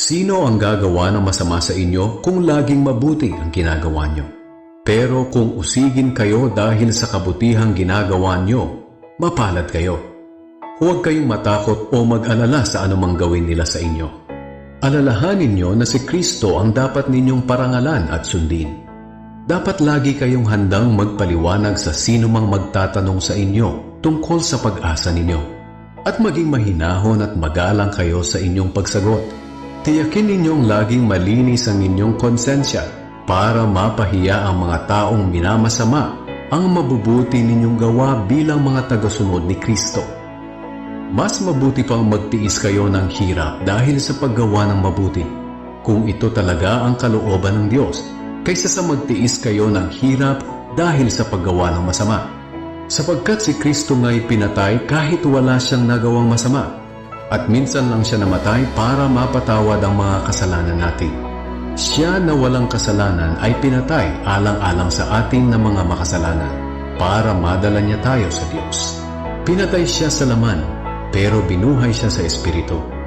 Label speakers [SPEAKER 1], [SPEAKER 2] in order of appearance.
[SPEAKER 1] Sino ang gagawa ng masama sa inyo kung laging mabuti ang ginagawa nyo? Pero kung usigin kayo dahil sa kabutihang ginagawa nyo, mapalad kayo. Huwag kayong matakot o mag-alala sa anumang gawin nila sa inyo. Alalahanin nyo na si Kristo ang dapat ninyong parangalan at sundin. Dapat lagi kayong handang magpaliwanag sa sino mang magtatanong sa inyo tungkol sa pag-asa ninyo. At maging mahinahon at magalang kayo sa inyong pagsagot. Tiyakin ninyong laging malinis ang inyong konsensya para mapahiya ang mga taong minamasama ang mabubuti ninyong gawa bilang mga tagasunod ni Kristo. Mas mabuti pang magtiis kayo ng hirap dahil sa paggawa ng mabuti, kung ito talaga ang kalooban ng Diyos, kaysa sa magtiis kayo ng hirap dahil sa paggawa ng masama. Sapagkat si Kristo nga'y pinatay kahit wala siyang nagawang masama, at minsan lang siya namatay para mapatawad ang mga kasalanan natin. Siya na walang kasalanan ay pinatay alang-alang sa ating na mga makasalanan para madala niya tayo sa Diyos. Pinatay siya sa laman, pero binuhay siya sa Espiritu.